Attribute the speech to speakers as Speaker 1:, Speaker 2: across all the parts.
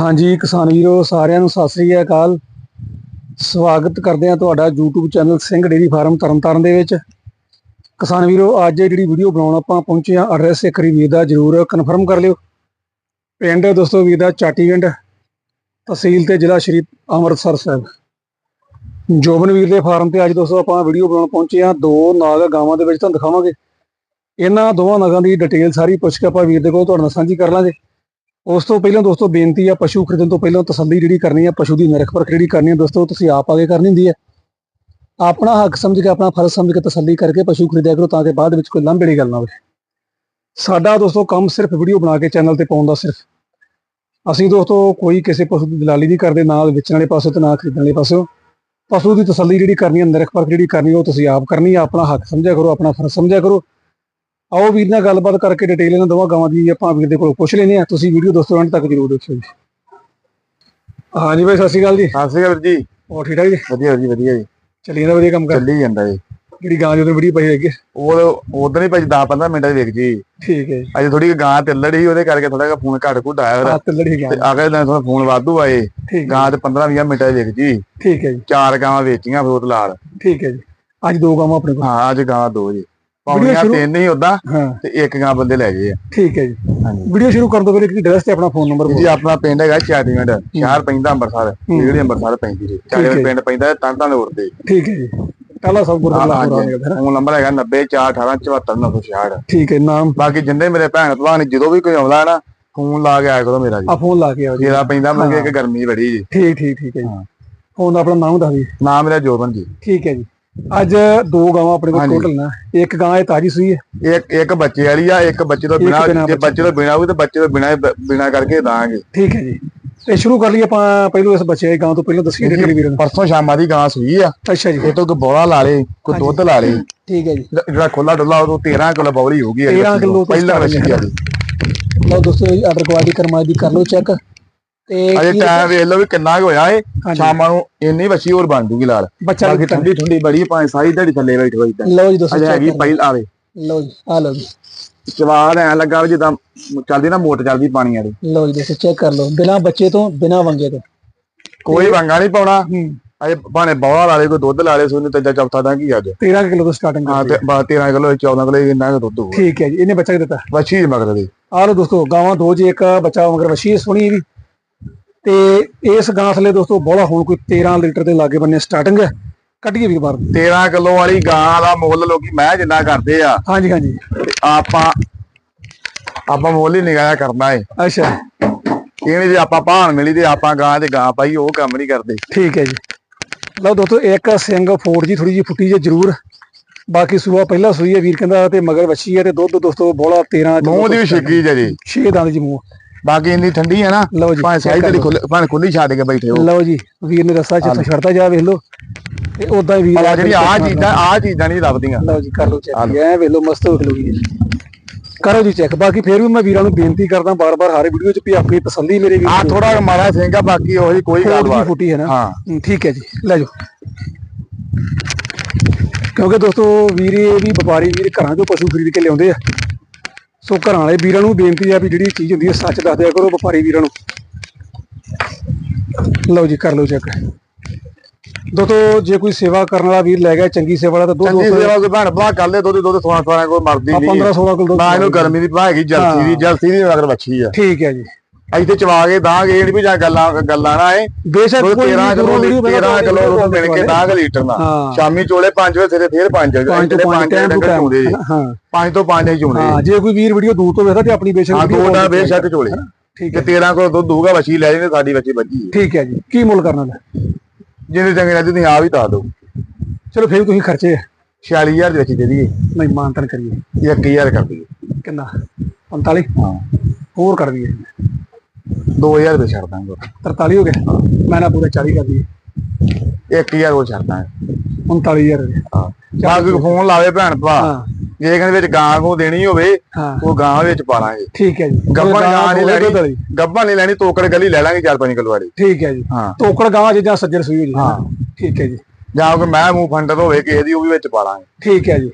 Speaker 1: ਹਾਂਜੀ, ਕਿਸਾਨ ਵੀਰੋ, ਸਾਰਿਆਂ ਨੂੰ ਸਤਿ ਸ੍ਰੀ ਅਕਾਲ। ਸਵਾਗਤ ਕਰਦੇ ਹਾਂ ਤੁਹਾਡਾ YouTube channel Singh dairy farm Tarn Taran ਦੇ ਵਿੱਚ। ਕਿਸਾਨ ਵੀਰੋ, ਅੱਜ ਜਿਹੜੀ ਵੀਡੀਓ ਬਣਾਉਣ ਆਪਾਂ ਪਹੁੰਚੇ ਹਾਂ, ਐਡਰੈਸ ਇੱਕ ਵਾਰੀ ਵੀਰ ਦਾ ਜਰੂਰ ਕਨਫਰਮ ਕਰ ਲਿਓ। ਪਿੰਡ ਦੋਸਤੋ, ਵੀਰ ਦਾ ਚਾਟੀਵਿੰਡ, ਤਹਿਸੀਲ ਤੇ ਜ਼ਿਲ੍ਹਾ ਸ਼੍ਰੀ ਅੰਮ੍ਰਿਤਸਰ ਸਾਹਿਬ। ਜੋਬਨ ਵੀਰ ਦੇ ਫਾਰਮ ਤੇ ਅੱਜ ਦੋਸਤੋ ਆਪਾਂ ਵੀਡੀਓ ਬਣਾਉਣ ਪਹੁੰਚੇ ਹਾਂ, ਦੋ ਨਾਗ ਗਾਵਾਂ ਦੇ ਵਿੱਚ ਤੁਹਾਨੂੰ ਦਿਖਾਵਾਂਗੇ। ਇਹਨਾਂ ਦੋਵਾਂ ਨਾਗਾਂ ਦੀ ਡਿਟੇਲ ਸਾਰੀ ਪੁੱਛ ਕੇ ਆਪਾਂ ਵੀਰ ਦੇ ਕੋਲ, ਤੁਹਾਡੇ ਨਾਲ ਸਾਂਝੀ ਕਰ ਲਾਂਗੇ। ਉਸ ਤੋਂ ਪਹਿਲਾਂ ਦੋਸਤੋ ਬੇਨਤੀ ਆ, ਪਸ਼ੂ ਖਰੀਦਣ ਤੋਂ ਪਹਿਲਾਂ ਤਸੱਲੀ ਜਿਹੜੀ ਕਰਨੀ ਆ, ਪਸ਼ੂ ਦੀ ਨਿਰਖ ਪਰਖ ਜਿਹੜੀ ਕਰਨੀ ਆ ਦੋਸਤੋ, ਤੁਸੀਂ ਆਪ ਆਗੇ ਕਰਨੀ ਹੁੰਦੀ ਹੈ ਆਪਣਾ ਹੱਕ ਸਮਝ ਕੇ, ਆਪਣਾ ਫਰਜ਼ ਸਮਝ ਕੇ ਤਸੱਲੀ ਕਰਕੇ ਪਸ਼ੂ ਖਰੀਦਿਆ ਕਰੋ ਤਾਂ ਕਿ ਬਾਅਦ ਵਿੱਚ ਕੋਈ ਲੰਬੜੀ ਗੱਲ ਨਾ ਹੋਵੇ। ਸਾਡਾ ਦੋਸਤੋ ਕੰਮ ਸਿਰਫ ਵੀਡੀਓ ਬਣਾ ਕੇ ਚੈਨਲ ਤੇ ਪਾਉਣ ਦਾ ਸਿਰਫ। ਅਸੀਂ ਦੋਸਤੋ ਕੋਈ ਕਿਸੇ ਪਸ਼ੂ ਦੀ ਦਲਾਲੀ ਨਹੀਂ ਕਰਦੇ, ਨਾਲ ਵੇਚਣ ਵਾਲੇ ਪਾਸੇ ਤੇ ਨਾ ਖਰੀਦਣ ਵਾਲੇ ਪਾਸੇ। ਪਸ਼ੂ ਦੀ ਤਸੱਲੀ ਜਿਹੜੀ ਕਰਨੀ ਹੈ ਨਿਰਖ ਪਰਖ ਜਿਹੜੀ ਕਰਨੀ ਉਹ ਤੁਸੀਂ ਆਪ ਕਰਨੀ ਆ, ਆਪਣਾ ਹੱਕ ਸਮਝਿਆ ਕਰੋ, ਆਪਣਾ ਫਰਜ਼ ਸਮਝਿਆ ਕਰੋ। ਆਓ ਵੀਰ ਨਾਲ ਗੱਲਬਾਤ ਕਰਕੇ ਡਿਟੇਲ ਇਹਨਾਂ ਦੋਵਾਂ ਗਾਵਾਂ ਦੀ ਆਪਾਂ ਵੀਰ ਦੇ ਕੋਲੋਂ ਪੁੱਛ ਲੈਨੇ ਆ ਤੁਸੀਂ ਵੀਡੀਓ ਦੋਸਤੋ ਐਂਡ ਤੱਕ ਜਰੂਰ ਦੇਖਿਓ ਜੀ। ਹਾਂਜੀ ਬਾਈ ਸਤਿ ਸ਼੍ਰੀ ਅਕਾਲ ਜੀ।
Speaker 2: ਸਤਿ ਸ਼੍ਰੀ ਅਕਾਲ ਜੀ।
Speaker 1: ਹੋਰ ਠੀਕ ਠਾਕ ਜੀ?
Speaker 2: ਵਧੀਆ ਜੀ ਵਧੀਆ ਜੀ।
Speaker 1: ਚੱਲੀ ਜਾਂਦਾ ਵਧੀਆ ਕੰਮ ਕਰ?
Speaker 2: ਚੱਲੀ ਜਾਂਦਾ ਜੀ।
Speaker 1: ਜਿਹੜੀ ਗਾਂ ਜਦੋਂ ਵੀਡੀਓ ਪਈ ਹੈਗੀ
Speaker 2: ਉਹ ਉਦੋਂ ਹੀ ਭਾਜੀ 10 15 ਮਿੰਟਾਂ ਦੀ ਵੇਖ ਜੀ।
Speaker 1: ਠੀਕ ਹੈ ਜੀ।
Speaker 2: ਅਜੇ ਥੋੜੀ ਗਾਂ ਤੇ ਸੀ ਉਹਦੇ ਕਰਕੇ ਥੋੜਾ ਜਿਹਾ ਫੋਨ ਘੱਟ ਘੁੱਟ ਆਇਆ ਉਹਦਾ।
Speaker 1: ਹੱਥ ਲੜੀ ਗਾਂ।
Speaker 2: ਅਗਲੇ ਦਿਨ ਥੋੜਾ ਫੋਨ ਵਾਧੂ ਆਏ।
Speaker 1: ਹੈ
Speaker 2: ਗਾਂ ਤੇ 15 20 ਮਿੰਟਾਂ ਦੀ ਵੇਖ ਜੀ।
Speaker 1: ਠੀਕ ਹੈ ਜੀ।
Speaker 2: ਚਾਰ ਗਾਵਾਂ ਵੇਚੀਆਂ ਫਰੋਤ ਲਾਲ।
Speaker 1: ਠੀਕ ਹੈ ਜੀ। ਅੱਜ ਦੋ ਗਾਵਾਂ ਆਪਣੇ ਕੋਲ।
Speaker 2: ਹਾਂ ਅੱਜ ਗਾਂ ਦੋ ਜੀ। ਪੌਣੀਆਂ
Speaker 1: ਸ਼ੁਰੂ-
Speaker 2: ਤਿੰਨ ਹੀ ਉਦਾਂ ਤੇ ਇੱਕ ਗਾਂ ਬੰਦੇ ਲੈ ਗਏ ਆ।
Speaker 1: ਠੀਕ ਹੈ ਜੀ।
Speaker 2: ਹਾਂਜੀ।
Speaker 1: ਵੀਡੀਓ ਸ਼ੁਰੂ ਕਰਨ ਤੋਂ ਪਹਿਲਾਂ ਇੱਕ ਐਡਰੈਸ ਤੇ ਆਪਣਾ ਫੋਨ ਨੰਬਰ
Speaker 2: ਜੀ ਆਪਣਾ ਪਿੰਡ ਹੈਗਾ ਚਾਟੀਵਿੰਡ ਸ਼ਹਿਰ ਪੈਂਦਾ ਅੰਮ੍ਰਿਤਸਰ ਜਿਹੜੀ ਅੰਮ੍ਰਿਤਸਰ ਪੈਂਦੀ ਜੀ ਚਾਟੀਵਿੰਡ ਪਿੰਡ ਪੈਂਦਾ ਤੰਤਾਂ ਦੇ ਉਰਦੇ
Speaker 1: ਠੀਕ ਹੈ ਜੀ। ਪਹਿਲਾ ਸਭ ਗੁਰਦੁਆਰਾ ਲਾਹੌਰ
Speaker 2: ਫੋਨ ਨੰਬਰ ਹੈਗਾ 90418
Speaker 1: ਠੀਕ ਹੈ ਨਾਮ?
Speaker 2: ਬਾਕੀ ਜਿੰਨੇ ਮੇਰੇ ਭੈਣ ਭਰਾ ਨੇ ਜਦੋਂ ਵੀ ਕੋਈ ਆਉਂਦਾ ਨਾ ਫੋਨ ਲਾ ਕੇ ਆਇਆ ਕਰੋ ਮੇਰਾ ਜੀ।
Speaker 1: ਆ ਫੋਨ ਲਾ ਕੇ ਆਓ ਜੀ।
Speaker 2: ਜਿਹੜਾ ਪੈਂਦਾ ਮੰਗੇ ਇੱਕ ਗਰਮੀ ਬੜੀ ਜੀ।
Speaker 1: ਠੀਕ ਠੀਕ ਠੀਕ ਹੈ ਜੀ। ਫੋਨ ਦਾ ਆਪਣਾ ਨਾਮ ਦੱਸ ਦਿਓ।
Speaker 2: ਨਾਮ ਮੇਰਾ ਜੋਬਨ ਜੀ।
Speaker 1: ਠੀਕ ਹੈ ਜੀ। ਅੱਜ ਦੋ ਗਾਵਾਂ ਆਪਣੇ ਕੋਲ
Speaker 2: ਹਾਂਜੀ।
Speaker 1: ਟੋਟਲ ਨਾ। ਇੱਕ ਗਾਂ ਇਹ ਤਾਜੀ ਸੂਈ ਹੈ।
Speaker 2: ਇੱਕ ਇੱਕ ਬੱਚੇ ਵਾਲੀ ਆ ਇੱਕ ਬੱਚੇ ਤੋਂ ਬਿਨਾ
Speaker 1: ਬਿਨਾਂ
Speaker 2: ਜੇ ਬੱਚੇ ਤੋਂ ਬਿਨਾ ਹੋਵੇ ਤਾਂ ਬੱਚੇ ਤੋਂ ਬਿਨਾ ਬਿਨਾ ਕਰਕੇ ਦਾਂਗੇ।
Speaker 1: ਠੀਕ ਹੈ ਜੀ। ਤੇ ਸ਼ੁਰੂ ਕਰ ਲਈਏ ਆਪਾਂ ਪਹਿਲੋਂ ਇਸ ਬੱਚੇ ਦੀ ਗਾਂ ਤੋਂ ਪਹਿਲਾਂ ਦੱਸੀਏ ਡਿਟੇਲ ਵੀਰ ਨੂੰ।
Speaker 2: ਪਰਸੋਂ ਸ਼ਾਮਾਂ ਦੀ ਗਾਂ ਸੂਈ ਆ।
Speaker 1: ਅੱਛਾ ਜੀ।
Speaker 2: ਇਹ ਤੋਂ ਕੋ ਬੋਲਾ ਲਾ ਲੇ ਕੋਈ ਦੁੱਧ ਲਾ ਲੇ।
Speaker 1: ਠੀਕ ਹੈ ਜੀ।
Speaker 2: ਜਿਹੜਾ ਖੋਲਾ ਡੁੱਲਾ ਉਹ 13 ਕਿਲੋ ਬੌਲੀ ਹੋਊਗੀ
Speaker 1: 13 ਕਿਲੋ ਤੋਂ
Speaker 2: ਪਹਿਲਾਂ ਬੱਚੀ ਆ
Speaker 1: ਲਓ ਦੋਸਤੋ ਆਰਡਰ ਕੁਆਲਿਟੀ ਕਰਮਾ ਦੀ ਕਰ ਲਓ ਚੈੱਕ ਤੇ
Speaker 2: ਅਜੇ ਟਾਈਮ ਵੇਖ ਲਓ ਵੀ ਕਿੰਨਾ ਕੁ ਹੋਇਆ ਏ। ਸ਼ਾਮਾਂ ਨੂੰ ਇੰਨੀ ਬੱਚੀ ਹੋਰ ਬਣ ਜੂਗੀ ਲਾਲ। ਬਾਕੀ ਠੰਡੀ ਠੰਡੀ ਬੜੀ ਭਾਵੇਂ ਸਾਰੀ ਦਿਹਾੜੀ ਥੱਲੇ ਬੈਠ ਹੋਈ ਤਾਂ।
Speaker 1: ਲਓ ਜੀ ਦੋਸਤੋ
Speaker 2: ਅਜੇ ਹੈਗੀ ਪਹਿਲ ਆਵੇ
Speaker 1: ਲਓ। ਜੀ ਆ ਲਓ ਜੀ।
Speaker 2: ਜਵਾਨ ਐ ਲੱਗਾ ਵੀ ਜਿੱਦਾਂ ਚੱਲਦੀ ਨਾ ਮੋਟਰ ਚੱਲਦੀ ਪਾਣੀ ਵਾਲੀ।
Speaker 1: ਲਓ ਜੀ ਦੋਸਤੋ ਚੈੱਕ ਕਰ ਲਓ। ਬਿਨਾ ਬੱਚੇ ਤੋਂ ਬਿਨਾ ਵੰਗੇ ਤੋਂ।
Speaker 2: ਕੋਈ ਵੰਗਾ ਨਹੀਂ ਪਾਉਣਾ। ਅਜੇ ਭਾਣੇ ਬੌਲਾ ਲਾ ਲੇ ਕੋਈ ਦੁੱਧ ਲਾ ਲੇ ਸੋਨੇ ਤੇ ਚੌਥਾ ਤਾਂ ਕੀ ਅੱਜ?
Speaker 1: 13 ਕਿਲੋ ਤੋਂ ਸਟਾਰਟਿੰਗ
Speaker 2: ਹਾਂ ਤੇ 13 ਕਿਲੋ 14 ਕਿਲੋ ਇੰਨਾ ਦੁੱਧ ਹੋਊ
Speaker 1: ਠੀਕ ਹੈ ਜੀ ਇਹਨੇ ਬੱਚਾ ਦਿੱਤਾ?
Speaker 2: ਵੱਛੀ ਮਗਰ ਦੀ
Speaker 1: ਆ ਲਓ ਦੋਸਤੋ ਗਾਵਾਂ ਦੋ ਜੀ ਇੱਕ ਬੱਚਾ ਮਗਰ ਵਸ਼ੀ ਸੁਣੀ ਵੀ ਤੇ ਇਸ ਗਾਂ ਥਲੇ ਦੋਸਤੋ ਬੋਲਾ ਹੁਣ ਕੋਈ 13 ਲੀਟਰ ਦੇ ਲਾਗੇ ਬੰਨੇ ਸਟਾਰਟਿੰਗ ਹੈ। ਕੱਢੀਏ ਵੀ ਬਾਹਰ
Speaker 2: 13 ਕਿਲੋ ਵਾਲੀ ਗਾਂ ਦਾ ਮੁੱਲ ਲੋਕੀ ਮੈਂ ਜਿੰਨਾ ਕਰਦੇ ਆ।
Speaker 1: ਹਾਂਜੀ ਹਾਂਜੀ।
Speaker 2: ਤੇ ਆਪਾਂ ਆਪਾਂ ਮੁੱਲ ਹੀ ਨਿਗਾਹ ਕਰਨਾ ਏ।
Speaker 1: ਅੱਛਾ।
Speaker 2: ਇਹ ਨਹੀਂ ਜੇ ਆਪਾਂ ਭਾਣ ਮਿਲੀ ਤੇ ਆਪਾਂ ਗਾਂ ਤੇ ਗਾਂ ਪਾਈ ਉਹ ਕੰਮ ਨਹੀਂ ਕਰਦੇ।
Speaker 1: ਠੀਕ ਹੈ ਜੀ। ਲਓ ਦੋਸਤੋ ਇੱਕ ਸਿੰਘ ਫੋੜ ਜੀ ਥੋੜੀ ਜੀ ਫੁੱਟੀ ਜੇ ਜ਼ਰੂਰ। ਬਾਕੀ ਸੂਆ ਪਹਿਲਾ ਸੂਈ ਹੈ ਵੀਰ ਕਹਿੰਦਾ ਤੇ ਮਗਰ ਵੱਛੀ ਹੈ ਤੇ ਦੁੱਧ ਦੋਸਤੋ ਬੋਲਾ 13
Speaker 2: ਮੂੰਹ ਦੀ ਛਿੱਕੀ ਜੇ ਜੀ।
Speaker 1: 6 ਦੰਦ ਜੀ ਮੂੰਹ।
Speaker 2: ਬਾਕੀ ਇੰਨੀ ਠੰਡੀ ਹੈ ਨਾ
Speaker 1: ਲਓ ਜੀ
Speaker 2: ਭਾਵੇਂ ਸਾਈ ਜਿਹੜੀ ਖੁੱਲੀ ਭਾਵੇਂ ਖੁੱਲੀ ਛੱਡ ਕੇ ਬੈਠੇ ਹੋ।
Speaker 1: ਲਓ ਜੀ ਵੀਰ ਨੇ ਦੱਸਿਆ ਜਿੱਥੇ ਛੱਡਦਾ ਜਾ ਵੇਖ ਲਓ। ਤੇ ਉਦਾਂ ਹੀ ਵੀਰ
Speaker 2: ਆ ਜਿਹੜੀ ਆ ਚੀਜ਼ਾਂ ਆ ਚੀਜ਼ਾਂ ਨਹੀਂ ਲੱਭਦੀਆਂ
Speaker 1: ਲਓ ਜੀ ਕਰ ਲਓ ਚੈੱਕ ਐ ਵੇਖ ਲਓ ਮਸਤ ਹੋ ਲੂਗੀ ਕਰੋ ਜੀ ਚੈੱਕ ਬਾਕੀ ਫੇਰ ਵੀ ਮੈਂ ਵੀਰਾਂ ਨੂੰ ਬੇਨਤੀ ਕਰਦਾ ਬਾਰ-ਬਾਰ ਹਰ ਵੀਡੀਓ 'ਚ ਵੀ ਆਪਣੀ ਤਸੱਲੀ ਮੇਰੇ ਵੀਰ
Speaker 2: ਆ ਥੋੜਾ ਮਾਰਾ ਸਿੰਘ ਆ ਬਾਕੀ ਉਹੀ ਕੋਈ
Speaker 1: ਜੀ
Speaker 2: ਬਾਤ
Speaker 1: ਫੁੱਟੀ ਹੈ ਨਾ?
Speaker 2: ਹਾਂ।
Speaker 1: ਠੀਕ ਹੈ ਜੀ। ਲੈ ਜਾਓ। ਕਿਉਂਕਿ ਦੋਸਤੋ ਵੀਰ ਵੀ ਵਪਾਰੀ ਵੀਰ ਘਰਾਂ ਚੋਂ ਪਸ਼ੂ ਖਰੀਦ ਕੇ ਲਿਆਉਂਦੇ ਆ। ਸੋ ਘਰਾਂ ਵਾਲੇ ਵੀਰਾਂ ਨੂੰ ਬੇਨਤੀ ਆ ਵੀ ਜਿਹੜੀ ਚੀਜ਼ ਹੁੰਦੀ ਹੈ ਸੱਚ ਦੱਸ ਦਿਆ ਕਰੋ ਵਪਾਰੀ ਵੀਰਾਂ ਨੂੰ। ਲਓ ਜੀ ਕਰ ਲਓ ਚੈੱਕ ਦੋਸਤੋ ਜੇ ਕੋਈ ਸੇਵਾ ਕਰਨ ਵਾਲਾ ਵੀਰ ਲੈ ਗਿਆ ਚੰਗੀ ਸੇਵਾ ਵਾਲਾ ਤਾਂ ਦੋ
Speaker 2: ਚੰਗੀ ਸੇਵਾ ਕੋਈ ਭੈਣ ਭਰਾ ਕਰ ਲੈ ਦੁੱਧ ਦੁੱਧ ਸੋਣਾ ਸੋਣਾ ਕੋਈ ਮਰਦੀ ਨਹੀਂ।
Speaker 1: 15 16 ਕਿਲੋ
Speaker 2: ਨਾ ਇਹਨੂੰ ਗਰਮੀ ਦੀ ਭਾ ਹੈਗੀ ਜਲਸੀ ਦੀ ਜਲਸੀ ਦੀ ਮਗਰ ਵੱਛੀ ਆ।
Speaker 1: ਠੀਕ ਹੈ ਜੀ।
Speaker 2: ਇੱਥੇ ਚਵਾ ਕੇ ਦਾਂਗੇ ਇਹ ਨੀ ਵੀ ਜਾਂ ਗੱਲਾਂ ਗੱਲਾਂ ਨਾ ਏ
Speaker 1: ਬੇਸ਼ੱਕ ਕੋਈ
Speaker 2: 13
Speaker 1: ਵੀ
Speaker 2: ਕਿਲੋ
Speaker 1: ਦੂਰੋਂ ਵੀਡੀਓ ਬਣਾ
Speaker 2: 13 ਕਿਲੋ ਦੁੱਧ ਮਿਲ ਕੇ ਦਾਂਗ ਲੀਟਰ ਦਾ।
Speaker 1: ਹਾਂ।
Speaker 2: ਸ਼ਾਮੀ ਚੋਲੇ 5 ਵਜੇ ਸਵੇਰੇ ਫੇਰ 5 ਵਜੇ
Speaker 1: ਤੋਂ
Speaker 2: ਜਿਹੜੇ
Speaker 1: ਪੰਜ
Speaker 2: 5
Speaker 1: ਟਾਈਮ
Speaker 2: ਚੋਂਦੇ ਜੀ।
Speaker 1: ਹਾਂ।
Speaker 2: 5 ਤੋਂ 5 ਹੀ ਚੋਂਦੇ
Speaker 1: ਹਾਂ ਜੇ। ਕੋਈ ਵੀਰ ਵੀਡੀਓ ਦੂਰ ਤੋਂ ਵੇਖਦਾ ਤੇ ਆਪਣੀ ਬੇਸ਼ੱਕ
Speaker 2: ਹਾਂ ਦੋ
Speaker 1: ਤੇ
Speaker 2: ਬੇਸ਼ੱਕ ਚੋਲੇ
Speaker 1: ਠੀਕ
Speaker 2: ਤੇ
Speaker 1: ਹੈ।
Speaker 2: 13 ਕੋਲ ਦੁੱਧ ਦੂਗਾ ਵੱਛੀ ਲੈ ਜਾਂਦੇ ਸਾਡੀ ਵੱਛੀ ਬੱਜੀ
Speaker 1: ਠੀਕ ਹੈ ਜੀ। ਕੀ ਮੁੱਲ ਕਰਨਾ ਲੈ
Speaker 2: ਜਿੰਨੇ ਚੰਗੇ ਲੱਗਦੇ ਤੁਸੀਂ ਆ ਵੀ ਤਾ ਦਿਓ।
Speaker 1: ਚਲੋ ਫਿਰ ਤੁਸੀਂ ਖਰਚੇ
Speaker 2: 46000 ਦੀ ਵੱਛੀ ਦੇ ਦਈਏ।
Speaker 1: ਨਹੀਂ ਮਾਨਤਨ ਕਰੀਏ।
Speaker 2: 1000 ਕਰ ਦਈਏ।
Speaker 1: ਕਿੰਨਾ? 45
Speaker 2: ਹਾਂ।
Speaker 1: ਹੋਰ ਕਰ ਦਈਏ।
Speaker 2: 2000 ਦੇ ਛੱਡ ਦਾਂਗੇ।
Speaker 1: 43 ਹੋ ਗਿਆ ਮੈਂ ਨਾ ਪੂਰਾ 40 ਕਰ ਦਈਏ।
Speaker 2: 1000 ਹੋਰ ਛੱਡ ਦਾਂਗੇ।
Speaker 1: 39000 ਹੋ।
Speaker 2: ਬਾਕੀ ਫੋਨ ਲਾਵੇ ਭੈਣ ਭਰਾ। ਜੇ ਕਹਿੰਦੇ ਵਿੱਚ ਗਾਂ ਕੋ ਦੇਣੀ ਹੋਵੇ ਉਹ ਗਾਂ ਵਿੱਚ ਪਾ ਲਾਂਗੇ
Speaker 1: ਠੀਕ ਹੈ ਜੀ।
Speaker 2: ਗੱਬਣ
Speaker 1: ਗਾਂ
Speaker 2: ਨਹੀਂ ਲੈਣੀ। ਗੱਬਣ ਨਹੀਂ ਲੈਣੀ ਤੋਕੜ ਗਲੀ ਲੈ ਲਾਂਗੇ 4-5 ਕਿਲੋ ਵਾਲੀ।
Speaker 1: ਠੀਕ ਹੈ ਜੀ।
Speaker 2: ਹਾਂ।
Speaker 1: ਤੋਕੜ ਗਾਂ ਜਿੱਦਾਂ ਸੱਜਰ ਸੂਈ ਜੀ।
Speaker 2: ਹਾਂ।
Speaker 1: ਠੀਕ ਹੈ ਜੀ।
Speaker 2: ਜਾਂ ਕੋਈ ਮੈਂ ਮੂੰਹ ਫੰਡਰ ਹੋਵੇ ਕਿਸੇ ਦੀ ਉਹ ਵੀ ਵਿੱਚ ਪਾ ਲਾਂਗੇ
Speaker 1: ਠੀਕ ਹੈ ਜੀ।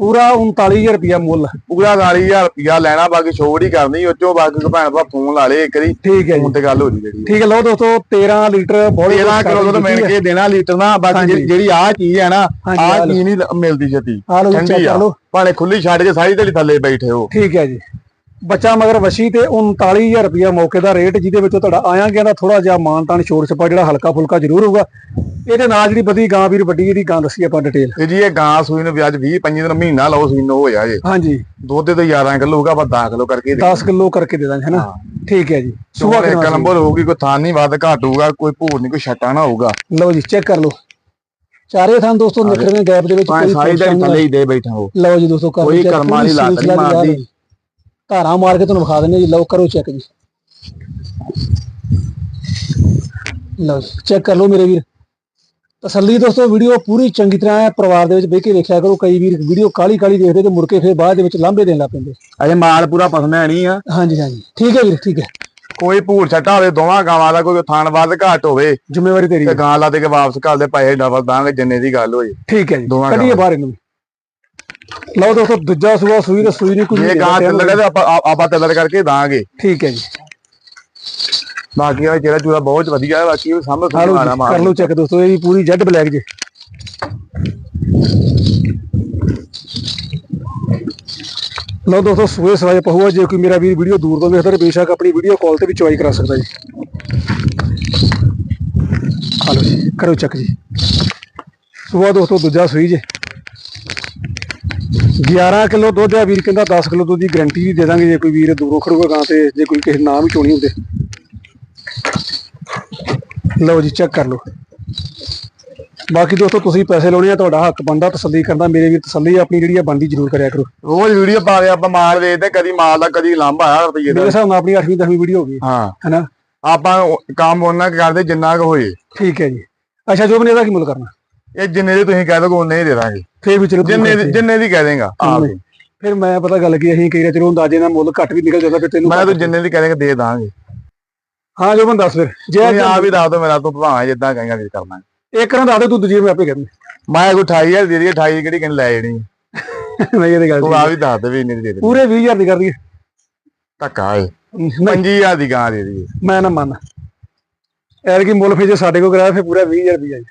Speaker 1: ਪੂਰਾ 39000 ਰੁਪਿਆ ਮੁੱਲ।
Speaker 2: ਪੂਰਾ 40000 ਰੁਪਿਆ ਲੈਣਾ ਬਾਕੀ ਛੋੜ ਹੀ ਕਰਨੀ ਉੱਚੋਂ ਬਾਕੀ ਭੈਣ ਭਰਾ ਫੋਨ ਲਾ ਲੇ ਇੱਕ ਵਾਰੀ
Speaker 1: ਠੀਕ ਹੈ ਜੀ।
Speaker 2: ਫੋਨ ਤੇ ਗੱਲ ਹੋ ਜੀ ਜਿਹੜੀ।
Speaker 1: ਠੀਕ ਹੈ ਲਓ ਦੋਸਤੋ 13 ਲੀਟਰ ਬੋਲੀ
Speaker 2: 13 ਕਿਲੋ ਤੋਂ ਮਿਲ ਕੇ ਦੇਣਾ ਲੀਟਰ ਨਾ ਬਾਕੀ। ਜਿਹੜੀ- ਆ ਚੀਜ਼ ਹੈ ਨਾ ਆ। ਚੀਜ਼ ਨਹੀਂ ਮਿਲਦੀ ਛੇਤੀ।
Speaker 1: ਆ ਲਓ ਜੀ,
Speaker 2: ਠੰਡੀ ਆ। ਭਾਵੇਂ ਖੁੱਲੀ ਛੱਡ ਕੇ ਸਾਰੀ ਦਿਹਾੜੀ ਥੱਲੇ ਬੈਠੇ ਹੋ।
Speaker 1: ਠੀਕ ਹੈ ਜੀ। ਬੱਚਾ ਮਗਰ ਵਸ਼ੀ ਤੇ 39000 ਰੁਪਿਆ ਮੌਕੇ ਦਾ ਰੇਟ ਜਿਹਦੇ ਵਿੱਚੋਂ ਤੁਹਾਡਾ ਆਇਆ ਗਿਆ ਦਾ ਥੋੜਾ ਜਿਹਾ ਮਾਨਤਾਨ ਛੋੜ ਛਪਾ ਜਿਹੜਾ ਹਲਕਾ ਫੁਲਕਾ ਜ਼ਰੂਰ ਹੋਊਗਾ। ਇਹਦੇ ਨਾਲ ਜਿਹੜੀ ਵਧੀ ਗਾਂ ਵੀਰ ਵੱਡੀ ਇਹਦੀ ਗਾਂ ਦੱਸੀ ਆਪਾਂ ਡਿਟੇਲ
Speaker 2: ਤੇ ਜੀ ਇਹ ਗਾਂ ਸੂਈ ਨੂੰ ਵਿਆਜ 20 25 ਦਿਨ ਮਹੀਨਾ ਲਾਓ ਸੂਈ ਨੂੰ ਹੋਇਆ ਜੇ।
Speaker 1: ਹਾਂਜੀ।
Speaker 2: ਦੁੱਧ ਤੇ 11 ਕਿਲੋ ਹੋਊਗਾ ਆਪਾਂ 10 ਕਿਲੋ ਕਰਕੇ ਦੇ
Speaker 1: 10 ਕਿਲੋ ਕਰਕੇ ਦੇ ਦਾਂਗੇ ਹੈਨਾ? ਠੀਕ ਹੈ ਜੀ।
Speaker 2: ਸੁਬਾ ਇੱਕ ਨੰਬਰ ਹੋਊਗੀ ਕੋਈ ਥਾਂ ਨਹੀਂ ਵੱਧ ਘੱਟ ਹੋਊਗਾ ਕੋਈ ਭੂਰ ਨਹੀਂ ਕੋਈ ਛੱਟਾ ਨਾ ਹੋਊਗਾ।
Speaker 1: ਲਓ ਜੀ ਚੈੱਕ ਕਰ ਲਓ। ਚਾਰੇ ਥਾਂ ਦੋਸਤੋ ਨਿਕਲਵੇਂ ਗੈਪ ਦੇ ਵਿੱਚ
Speaker 2: ਸਾਰੀ ਦਿਹਾੜੀ
Speaker 1: ਪੁਰਸ਼ਾਂ
Speaker 2: ਥੱਲੇ ਹੀ ਦੇ ਬੈਠਾ ਹੋ
Speaker 1: ਲਓ ਜੀ ਦੋਸਤੋ
Speaker 2: ਕੋਈ ਕਰਮਾਂ ਵਾਲੀ ਲਾਤ ਨਹੀਂ
Speaker 1: ਦੀ
Speaker 2: ਮਾਰਦੀ।
Speaker 1: ਧਾਰਾਂ ਮਾਰ ਕੇ ਤੁਹਾਨੂੰ ਵਿਖਾ ਦਿੰਦੇ ਜੀ। ਲਓ ਕਰੋ ਚੈੱਕ ਜੀ। ਲਓ ਚੈੱਕ ਕਰ ਲਓ ਮੇਰੇ ਵੀਰ। ਤਸੱਲੀ ਦੋਸਤੋ ਵੀਡੀਓ ਪੂਰੀ ਚੰਗੀ ਤਰ੍ਹਾਂ ਪਰਿਵਾਰ ਦੇ ਵਿੱਚ ਬਹਿ ਕੇ ਵੇਖਿਆ ਕਰੋ। ਕਈ ਵੀਰ ਵੀਡੀਓ ਕਾਲੀ ਕਾਲੀ ਦੇਖਦੇ ਤੇ ਮੁੜ ਕੇ ਫਿਰ ਬਾਅਦ ਦੇ ਵਿੱਚ ਲਾਂਭੇ ਦੇਣ ਲੱਗ ਪੈਂਦੇ।
Speaker 2: ਅਜੇ ਮਾਲ ਪੂਰਾ ਪਸਮਿਆ ਨਹੀਂ ਆ।
Speaker 1: ਹਾਂਜੀ ਹਾਂਜੀ। ਠੀਕ ਹੈ ਵੀਰ ਠੀਕ ਹੈ।
Speaker 2: ਕੋਈ ਭੂਰ ਛੱਟਾ ਹੋਵੇ ਦੋਵਾਂ ਗਾਵਾਂ ਦਾ ਕੋਈ ਥਾਨ ਵੱਧ ਘੱਟ ਹੋਵੇ
Speaker 1: ਜ਼ਿੰਮੇਵਾਰੀ ਤੇਰੀ
Speaker 2: ਤੇ ਗਾਂ ਲਾ ਦੇ ਕੇ ਵਾਪਸ ਕਰ ਦੇ ਪੈਸੇ ਡਬਲ ਦਾਂਗੇ ਜਿੰਨੇ ਦੀ ਗੱਲ ਹੋਈ।
Speaker 1: ਠੀਕ ਹੈ ਜੀ।
Speaker 2: ਦੋਵਾਂ
Speaker 1: ਕੱਢੀਏ ਬਾਹਰ ਇਹਨੂੰ। ਲਓ ਦੋਸਤੋ ਦੂਜਾ ਸੂਆ ਸੂਈ ਤੇ ਸੂਈ ਨਹੀਂ ਕੋਈ
Speaker 2: ਜੇ ਗਾਂ ਤੇ ਲਗੇ ਤੇ ਆਪਾਂ ਆਪਾਂ ਤਿੱਲਰ ਕਰਕੇ ਦਾਂਗੇ।
Speaker 1: ਠੀਕ ਹੈ ਜੀ।
Speaker 2: ਬਾਕੀ ਆ ਜਿਹੜਾ ਚੂੜਾ ਬਹੁਤ ਵਧੀਆ ਹੈ ਬਾਕੀ ਉਹ ਸਾਹਮਣੇ
Speaker 1: ਜੀ,
Speaker 2: ਮਾਰ
Speaker 1: ਕਰ ਲਓ ਚੈੱਕ ਦੋਸਤੋ ਇਹ ਪੂਰੀ ਜੈਡ ਬਲੈਕ ਜੇ। ਲਓ ਦੋਸਤੋ ਸੂਏ ਸਵਾਏ ਪਹੂਆ ਜੇ ਕੋਈ ਮੇਰਾ ਵੀਰ ਵੀਡੀਓ ਦੂਰ ਤੋਂ ਵੇਖਦਾ ਤਾਂ ਬੇਸ਼ੱਕ ਆਪਣੀ ਵੀਡੀਓ ਕਾਲ ਤੇ ਵੀ ਚੁਆਈ ਕਰਾ ਸਕਦਾ ਜੀ। ਲਓ ਜੀ ਕਰੋ ਚੱਕ ਜੀ। ਸੂਆ ਦੋਸਤੋ ਦੂਜਾ ਸੂਈ ਜੇ। 11 ਕਿਲੋ ਦੁੱਧ ਆ ਵੀਰ ਕਹਿੰਦਾ 10 ਕਿਲੋ ਦੁੱਧ ਦੀ ਗਾਰੰਟੀ ਵੀ ਦੇ ਦਾਂਗੇ ਜੇ ਕੋਈ ਵੀਰ ਦੂਰੋਂ ਖੜੂਗਾ ਗਾਂ ਤੇ ਜੇ ਕੋਈ ਕਿਸੇ ਨਾਮ ਵੀ ਚੋਣੀ ਹੁੰਦੇ। ਲਓ ਜੀ ਚੈੱਕ ਕਰ ਲਓ। ਬਾਕੀ ਦੋਸਤੋ ਤੁਸੀਂ ਪੈਸੇ ਲਾਉਣੇ ਆ ਤੁਹਾਡਾ ਹੱਕ ਬਣਦਾ ਤਸੱਲੀ ਕਰਦਾ ਮੇਰੇ ਵੀ ਤਸੱਲੀ ਆਪਣੀ ਜਿਹੜੀ ਆ ਬਣਦੀ ਜ਼ਰੂਰ ਕਰਿਆ ਕਰੋ।
Speaker 2: ਰੋਜ਼ ਵੀਡੀਓ ਪਾ ਕੇ ਆਪਾਂ ਮਾਲ ਵੇਚਦੇ ਕਦੀ ਮਾਲ ਦਾ ਕਦੀ ਲਾਂਭਾ ਆ ਰੁਪਈਏ
Speaker 1: ਮੇਰੇ
Speaker 2: ਦਾ
Speaker 1: ਹਿਸਾਬ ਨਾਲ ਆਪਣੀ 8ਵੀਂ 10ਵੀਂ ਵੀਡੀਓ ਹੋ ਗਈ
Speaker 2: ਹਾਂ।
Speaker 1: ਹੈਨਾ?
Speaker 2: ਆਪਾਂ ਕੰਮ ਉਹਨਾਂ ਕਰਦੇ ਜਿੰਨਾ ਕੁ ਹੋਏ।
Speaker 1: ਠੀਕ ਹੈ ਜੀ। ਅੱਛਾ ਜੋ ਬਨੇ ਇਹਦਾ ਕੀ ਮੁੱਲ ਕਰਨਾ?
Speaker 2: ਇਹ ਜਿੰਨੇ ਦੀ ਤੁਸੀਂ ਕਹਿ ਦੋਗੇ ਉਹਨੇ ਹੀ ਦੇ ਦਾਂਗੇ।
Speaker 1: ਫੇਰ ਵੀ ਚਲੋ
Speaker 2: ਜਿੰਨੇ ਦੀ
Speaker 1: ਕਰਦੇ।
Speaker 2: ਜਿੰਨੇ ਦੀ ਕਹਿ ਦੇਗਾ ਆਪ। ਹੀ।
Speaker 1: ਫਿਰ ਮੈਂ ਪਤਾ ਗੱਲ ਕੀ ਅਸੀਂ ਕਈ ਵਾਰ ਚਲੋ ਅੰਦਾਜ਼ੇ ਨਾਲ ਮੁੱਲ ਘੱਟ ਵੀ ਨਿਕਲ ਜਾਂਦਾ ਫਿਰ ਤੈਨੂੰ
Speaker 2: ਮੈਂ ਤੂੰ ਜਿੰਨੇ ਦੀ ਕਹਿ ਦੇਗਾ ਦੇ ਦਾਂਗੇ।
Speaker 1: ਹਾਂ ਜੋ ਬੰਦਾ ਦੱਸ ਫਿਰ। ਜੇ
Speaker 2: ਤੁਸੀਂ ਆਪ ਹੀ ਦੱਸ ਦੋ ਮੇਰਾ ਤੂੰ ਭਾਵੇਂ ਜਿੱਦਾਂ ਕਹੇਗਾ ਵੀ ਕਰਨਾ।
Speaker 1: ਇੱਕ ਰਾਂ ਦੱਸ ਦੇ ਤੂੰ ਦੂਜੀ ਮੈਂ ਆਪੇ ਕਹਿੰਦਾ
Speaker 2: ਮੈਂ ਕੋਈ 28000 ਦੇ ਦੀ 28 ਕਿਹੜੀ ਕਿਨ ਲੈ ਜਣੀ
Speaker 1: ਨਹੀਂ ਇਹਦੀ ਗੱਲ
Speaker 2: ਤੂੰ
Speaker 1: ਹੈ।
Speaker 2: ਆਪ ਹੀ ਦੱਸ ਦੇ ਵੀ ਇੰਨੇ ਦੀ ਦੇ ਦੇ
Speaker 1: ਪੂਰੇ 20000 ਦੀ ਕਰ ਦਈਏ।
Speaker 2: ਧੱਕਾ ਏ।
Speaker 1: ਨਹੀਂ।
Speaker 2: 25000 ਦੀ ਗਾਂ ਦੇ ਦੀ
Speaker 1: ਮੈਂ ਨਾ ਮੰਨ। ਐਰ ਕੀ ਮੁੱਲ ਫਿਰ ਜੇ ਸਾਡੇ ਕੋਲ ਕਰਾਇਆ ਫਿਰ ਪੂਰਾ 20000 ਰੁਪਈਆ ਜੀ।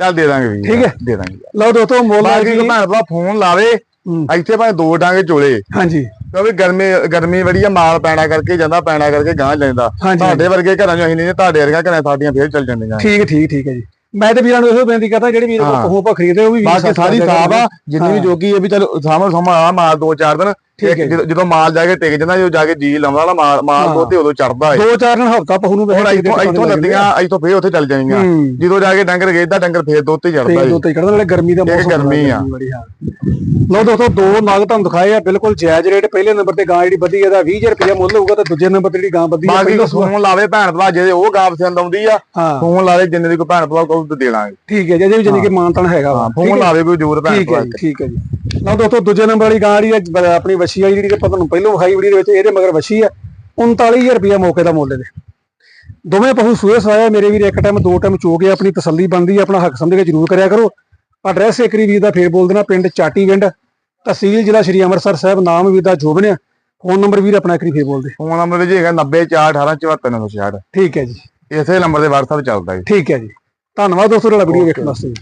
Speaker 2: ਚੱਲ ਦੇ ਦਾਂਗੇ ਵੀ
Speaker 1: ਠੀਕ ਹੈ।
Speaker 2: ਦੇ ਦਾਂਗੇ।
Speaker 1: ਲਓ ਦੋਸਤੋ ਮੁੱਲ
Speaker 2: ਬਾਕੀ ਕੋਈ ਭੈਣ ਭਰਾ ਫੋਨ ਲਾਵੇ
Speaker 1: ਹੂੰ,
Speaker 2: ਇੱਥੇ ਭਾਵੇਂ ਦੋ ਡਾਂਗੇ ਚੋਲੇ।
Speaker 1: ਹਾਂਜੀ।
Speaker 2: ਕਿਉਂਕਿ ਗਰਮੀ ਗਰਮੀ ਬੜੀ ਆ ਮਾਲ ਪੈਣਾ ਕਰਕੇ ਜਾਂਦਾ ਪੈਣਾ ਕਰਕੇ ਗਾਂ ਲੈਂਦਾ।
Speaker 1: ਹਾਂਜੀ
Speaker 2: ਤੁਹਾਡੇ ਵਰਗੇ ਘਰਾਂ ਚੋਂ ਅਸੀਂ ਨਹੀਂ ਤੁਹਾਡੇ ਵਰਗਾ ਘਰਾਂ ਸਾਡੀਆਂ ਫੇਰ ਚੱਲ ਜਾਂਦੀਆਂ।
Speaker 1: ਠੀਕ ਠੀਕ ਠੀਕ ਹੈ ਜੀ। ਮੈਂ ਤੇ ਵੀਰਾਂ ਨੂੰ ਇਹੋ ਬੇਨਤੀ ਕਰਦਾ ਜਿਹੜੇ ਵੀਰ
Speaker 2: ਹਾਂ।
Speaker 1: ਕੋਲ ਆਪਾਂ ਖਰੀਦਦੇ ਉਹ ਵੀ ਵੀਰ
Speaker 2: ਬਾਕੀ ਸਾਰੀ ਸਾਬ ਆ ਜਿੰਨੀ ਵੀ
Speaker 1: ਹਾਂ।
Speaker 2: ਜੋਗੀ ਇਹ ਵੀ ਚਲ ਸਾਹਮਣੇ ਸਾਹਮਣੇ ਆ ਮਾਲ ਦੋ ਚਾਰ ਦਿਨ
Speaker 1: ਠੀਕ ਹੈ
Speaker 2: ਜਦੋਂ- ਜਦੋਂ ਮਾਲ ਜਾ ਕੇ ਟਿਕ ਜਾਂਦਾ ਜਦੋਂ ਜਾ ਕੇ ਜੀ ਲਾਉਂਦਾ ਨਾ ਮਾਲ ਮਾਲ
Speaker 1: ਹਾਂ।
Speaker 2: ਤੋਂ ਤੇ ਉਦੋਂ ਚੜਦਾ ਏ।
Speaker 1: ਦੋ ਚਾਰ ਦਿਨ ਹਫਤਾ ਪਹੂ ਨੂੰ
Speaker 2: ਹੁਣ ਇੱਥੋਂ ਇੱਥੋਂ ਲੱਦੀਆਂ ਇੱਥੋਂ ਫੇਰ ਉੱਥੇ ਚੱਲ ਜਾਣੀਆਂ।
Speaker 1: ਹੂੰ।
Speaker 2: ਜਦੋਂ ਜਾ ਕੇ ਡੰਗਰ ਗੇਦਾ ਡੰਗਰ ਫੇਰ ਦੋ ਤੇ ਚੜਦਾ ਏ
Speaker 1: ਦੋ ਤੇ ਚੜਦਾ ਨਾਲੇ ਗਰਮੀ ਦਾ ਮੌਸਮ
Speaker 2: ਗਰਮੀ ਆ।
Speaker 1: ਹਾਂ। ਲਓ ਦੋਸਤੋ ਦੋ ਨਗ ਤੁਹਾਨੂੰ ਦਿਖਾਏ ਆ ਬਿਲਕੁਲ ਜਾਇਜ਼ ਰੇਟ। ਪਹਿਲੇ ਨੰਬਰ ਤੇ ਗਾਂ ਜਿਹੜੀ ਵਧੀ ਇਹਦਾ 20000 ਰੁਪਇਆ ਮੁੱਲ ਹੋਊਗਾ ਤੇ ਦੂਜੇ ਨੰਬਰ ਤੇ ਜਿਹੜੀ ਗਾਂ ਵਧੀ
Speaker 2: ਬਾਕੀ ਫੋਨ ਲਾਵੇ ਭੈਣ ਭਰਾ ਜਿਹਦੇ ਉਹ ਗਾਂ ਪਸੰਦ ਆਉਂਦੀ ਆ
Speaker 1: ਹਾਂ।
Speaker 2: ਫੋਨ ਲਾਵੇ ਜਿੰਨੇ ਦੀ ਕੋਈ ਭੈਣ ਭਰਾ ਤੇ ਦੇ ਲਾਂਗੇ
Speaker 1: ਠੀਕ ਹੈ ਜੀ ਵੀ ਜਾਨੀ ਕਿ ਮਾਨਤਨ ਹੈਗਾ
Speaker 2: ਹਾਂ ਫੋਨ
Speaker 1: ਹੈ?
Speaker 2: ਲਾਵੇ ਕੋਈ ਜ਼ਰੂਰ ਭੈਣ
Speaker 1: ਠੀਕ
Speaker 2: ਭਰਾ
Speaker 1: ਹੈ ਠੀਕ ਹੈ ਜੀ। ਲਓ ਦੋਸਤੋ ਦੂਜੇ ਨੰਬਰ ਵਾਲੀ ਗਾਂ ਜਿਹੜੀ ਆਪਣੀ ਵਛੀ ਵਾਲੀ ਜਿਹੜੀ ਤੇ ਤੁਹਾਨੂੰ ਪਹਿਲੋਂ ਵਿਖਾਈ ਵੀਡੀਓ ਦੇ ਵਿੱਚ ਇਹਦੇ ਮਗਰ ਵਛੀ ਆ 39000 ਰੁਪਇਆ ਮੌਕੇ ਦਾ ਮੁੱਲ ਇਹਦੇ। ਦੋਵੇਂ ਪਹੂ ਸੂਏ ਸਵਾਇਆ ਮੇਰੇ ਵੀਰ ਇੱਕ ਟਾਈਮ ਦੋ ਟਾਈਮ ਚੋ ਕੇ ਆਪਣੀ ਤਸੱਲੀ ਬੰਦੀ ਆਪਣਾ ਹੱਕ ਸਮਝ ਕੇ ਜ਼ਰੂਰ ਕਰਿਆ ਕਰੋ। ਐਡਰੈਸ ਏਕਰੀ ਵੀਰ ਦਾ ਫੇਰ ਬੋਲ ਦੇਣਾ ਪਿੰਡ ਚਾਟੀਵਿੰਡ ਤਹਿਸੀਲ ਜ਼ਿਲ੍ਹਾ ਸ਼੍ਰੀ ਅੰਮ੍ਰਿਤਸਰ ਸਾਹਿਬ ਨਾਮ ਵੀਰ ਦਾ ਜੋਬਨ ਆ। ਫੋਨ ਨੰਬਰ ਵੀਰ ਆਪਣਾ ਏਕਰੀ ਫੇਰ ਬੋਲ ਦੇ।
Speaker 2: ਫੋਨ ਨੰਬਰ ਜੀ ਹੈਗਾ 90418749966
Speaker 1: ਠੀਕ ਹੈ ਜੀ।
Speaker 2: ਇਸੇ ਨੰਬਰ ਦੇ WhatsApp ਚੱਲਦਾ ਜੀ।
Speaker 1: ਠੀਕ ਹੈ ਜੀ। ਧੰਨਵਾਦ ਦੋਸਤੋ ਤੁਹਾਡਾ ਵੀਡੀਓ ਵੇਖਣ ਵਾਸਤੇ।